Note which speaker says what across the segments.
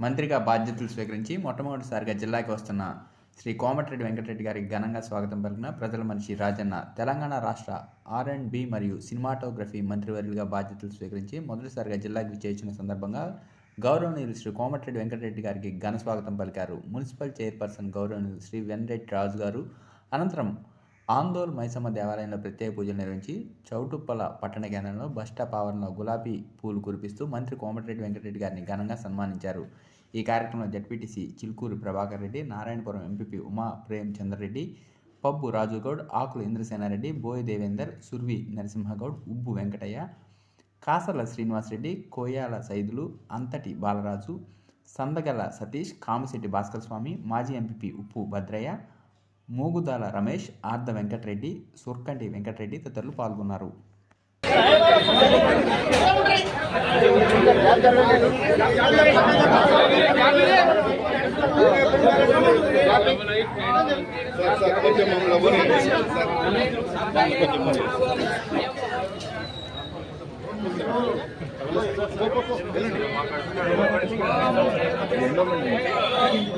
Speaker 1: మంత్రిగా బాధ్యతలు స్వీకరించి మొట్టమొదటిసారిగా జిల్లాకి వస్తున్న శ్రీ కోమటిరెడ్డి వెంకటరెడ్డి గారికి ఘనంగా స్వాగతం పలికిన ప్రజల మనిషి రాజన్న తెలంగాణ రాష్ట్ర ఆర్ అండ్ బి మరియు సినిమాటోగ్రఫీ మంత్రివర్యులుగా బాధ్యతలు స్వీకరించి మొదటిసారిగా జిల్లాకి విచ్చేసిన సందర్భంగా గౌరవనీయులు శ్రీ కోమటిరెడ్డి వెంకటరెడ్డి గారికి ఘన స్వాగతం పలికారు. మున్సిపల్ చైర్పర్సన్ గౌరవనీయులు శ్రీ వెన్రెడ్డి రాజు గారు. అనంతరం ఆందోళ్ మైసమ్మ దేవాలయంలో ప్రత్యేక పూజలు నిర్వహించి చౌటుప్పల పట్టణ కేంద్రంలో బస్టాప్ ఆవరణలో గులాబీ పూలు కురిపిస్తూ మంత్రి కోమటిరెడ్డి వెంకటరెడ్డి గారిని ఘనంగా సన్మానించారు. ఈ కార్యక్రమంలో జడ్పీటీసీ చిలుకూరు ప్రభాకర్ రెడ్డి నారాయణపురం ఎంపీపీ ఉమా ప్రేమ్ చంద్రరెడ్డి పబ్బు రాజుగౌడ్ ఆకుల ఇంద్రసేనారెడ్డి బోయ్ దేవేందర్ సుర్వి నరసింహగౌడ్ ఉబ్బు వెంకటయ్య కాసర్ల శ్రీనివాసరెడ్డి కోయాల సైదులు అంతటి బాలరాజు సందగల సతీష్ కామిశెట్టి భాస్కర్ స్వామి మాజీ ఎంపీపీ ఉప్పు భద్రయ్య మూగుదాల రమేష్ ఆర్ద వెంకటరెడ్డి సుర్కంటి వెంకటరెడ్డి తదితరులు పాల్గొన్నారు.
Speaker 2: మహాకాళీ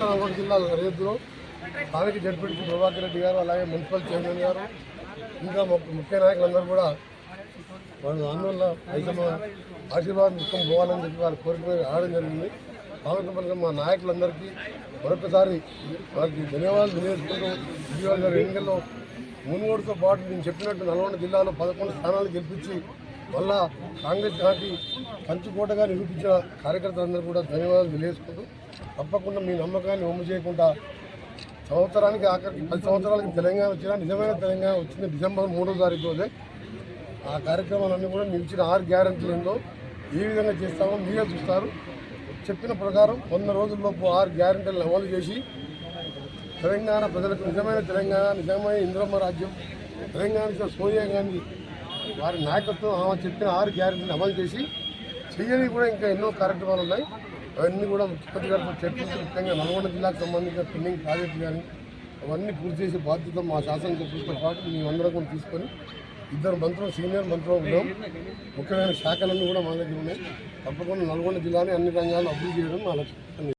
Speaker 3: నల్గొండ జిల్లా రైతులు స్థానిక జడ్పీటీ ప్రభాకర్ రెడ్డి గారు అలాగే మున్సిపల్ చైర్మన్ గారు ఇంకా ముఖ్య నాయకులందరూ కూడా వాళ్ళ ఆందోళన ఐసమ్మ ఆశీర్వాదం మొత్తం పోవాలని చెప్పి వాళ్ళు కోరిక ఆడడం జరిగింది. స్వాగతం పలికిన మా నాయకులందరికీ మరొకసారి వారికి ధన్యవాదాలు తెలియజేసుకుంటూ ఇటీవల జరిగిన ఎన్నికల్లో మునుగోడుతో పాటు నేను చెప్పినట్టు నల్గొండ జిల్లాలో పదకొండు స్థానాలు గెలిపించి మళ్ళా కాంగ్రెస్ పార్టీ కంచుకోటగా నిరూపించిన కార్యకర్తలందరూ కూడా ధన్యవాదాలు తెలియజేసుకుంటూ తప్పకుండా మీ నమ్మకాన్ని ఒమ్ము చేయకుండా సంవత్సరానికి ఆఖరికి పది సంవత్సరాలకి తెలంగాణ వచ్చినా నిజమైన తెలంగాణ వచ్చింది డిసెంబర్ మూడో తారీఖు రోజే ఆ కార్యక్రమాలన్నీ కూడా మీరు ఇచ్చిన ఆరు గ్యారంటీలు ఏందో ఏ విధంగా చేస్తామో మీరే చూస్తారు. చెప్పిన ప్రకారం వంద రోజుల్లోపు ఆరు గ్యారంటీలను అమలు చేసి తెలంగాణ ప్రజలకు నిజమైన తెలంగాణ నిజమైన ఇంద్రమ్మ రాజ్యం తెలంగాణ సోనియా గాంధీ వారి నాయకత్వం ఆమె చెప్పిన ఆరు గ్యారెంటీని అమలు చేసి చేయని కూడా ఇంకా ఎన్నో కార్యక్రమాలు ఉన్నాయి. అవన్నీ కూడా ముఖ్యమంత్రి గారితో చర్చించి ముఖ్యంగా నల్గొండ జిల్లాకు సంబంధించిన పెండింగ్ ప్రాజెక్టులు కానీ అవన్నీ పూర్తి చేసే బాధ్యత మా శాసనసభ్యులతో పాటు మేమందరం కూడా తీసుకొని ఇద్దరు మంత్రులు సీనియర్ మంత్రులు ఉన్నాం. ముఖ్యమైన శాఖలన్నీ కూడా మా దగ్గర ఉన్నాయి. తప్పకుండా నల్గొండ జిల్లాని అన్ని రంగాల్లో అభివృద్ధి చేయడం మా లక్ష్యం.